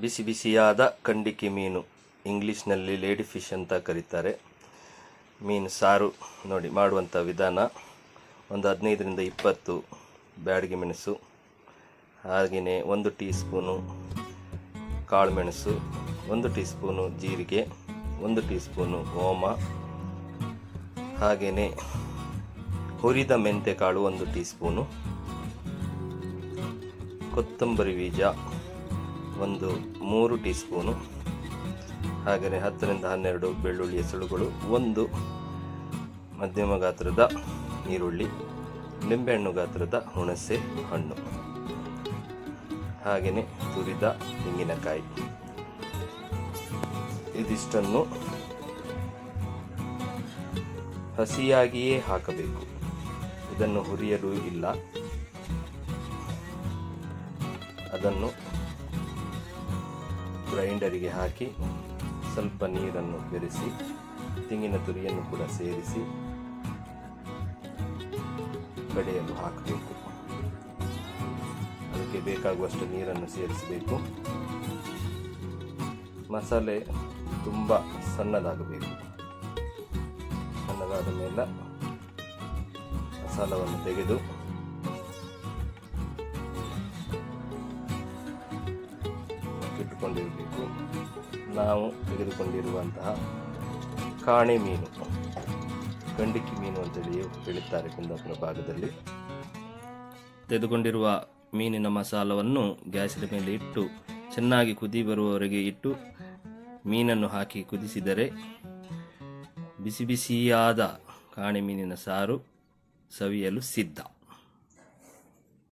ಬಿಸಿ ಬಿಸಿಯಾದ ಕಂಡಿಕೆ ಮೀನು. ಇಂಗ್ಲೀಷ್ನಲ್ಲಿ ಲೇಡಿ ಫಿಶ್ ಅಂತ ಕರೀತಾರೆ. ಮೀನು ಸಾರು ನೋಡಿ ಮಾಡುವಂಥ ವಿಧಾನ. ಒಂದು ಹದಿನೈದರಿಂದ ಇಪ್ಪತ್ತು ಬ್ಯಾಡಗಿ ಮೆಣಸು ಹಾಗೆಯೇ ಒಂದು ಟೀ ಸ್ಪೂನು ಕಾಳುಮೆಣಸು ಒಂದು ಟೀ ಸ್ಪೂನು ಜೀರಿಗೆ, ಒಂದು ಟೀ ಸ್ಪೂನು ಓಮ ಹಾಗೆಯೇ ಹುರಿದ ಮೆಂತೆ ಕಾಳು ಒಂದು ಟೀ ಸ್ಪೂನು ಕೊತ್ತಂಬರಿ ಬೀಜ ಒಂದು ಮೂರು ಟೀ ಸ್ಪೂನು ಹಾಗೆಯೇ ಹತ್ತರಿಂದ ಹನ್ನೆರಡು ಬೆಳ್ಳುಳ್ಳಿ ಎಸಳುಗಳು, ಒಂದು ಮಧ್ಯಮ ಗಾತ್ರದ ಈರುಳ್ಳಿ ನಿಂಬೆಹಣ್ಣು ಗಾತ್ರದ ಹುಣಸೆ ಹಣ್ಣು ಹಾಗೆಯೇ ತುರಿದ ತೆಂಗಿನಕಾಯಿ. ಇದಿಷ್ಟನ್ನು ಹಸಿಯಾಗಿಯೇ ಹಾಕಬೇಕು. ಇದನ್ನು ಹುರಿಯಲು ಇಲ್ಲ. ಅದನ್ನು ಗ್ರೈಂಡರಿಗೆ ಹಾಕಿ ಸ್ವಲ್ಪ ನೀರನ್ನು ಬೆರೆಸಿ, ತೆಂಗಿನ ತುರಿಯನ್ನು ಕೂಡ ಸೇರಿಸಿ ಕಡೆಯಲು ಹಾಕಬೇಕು. ಅದಕ್ಕೆ ಬೇಕಾಗುವಷ್ಟು ನೀರನ್ನು ಸೇರಿಸಬೇಕು. ಮಸಾಲೆ ತುಂಬ ಸಣ್ಣದಾಗಬೇಕು. ಸಣ್ಣದಾದ ಮೇಲೆ ಮಸಾಲವನ್ನು ತೆಗೆದು ಇಟ್ಟುಕೊಂಡಿರಬೇಕು ನಾವು ತೆಗೆದುಕೊಂಡಿರುವಂತಹ ಕಾಣೆ ಮೀನು, ಗಂಡಿಕ್ಕಿ ಮೀನು ಅಂತೇಳಿ ಹೇಳುತ್ತಾರೆ ಕುಂದಾಪುರ ಭಾಗದಲ್ಲಿ. ತೆಗೆದುಕೊಂಡಿರುವ ಮೀನಿನ ಮಸಾಲವನ್ನು ಗ್ಯಾಸಿನ ಮೇಲೆ ಇಟ್ಟು, ಚೆನ್ನಾಗಿ ಕುದಿ ಬರುವವರೆಗೆ ಇಟ್ಟು, ಮೀನನ್ನು ಹಾಕಿ ಕುದಿಸಿದರೆ ಬಿಸಿ ಬಿಸಿಯಾದ ಕಾಣೆ ಮೀನಿನ ಸಾರು ಸವಿಯಲು ಸಿದ್ಧ.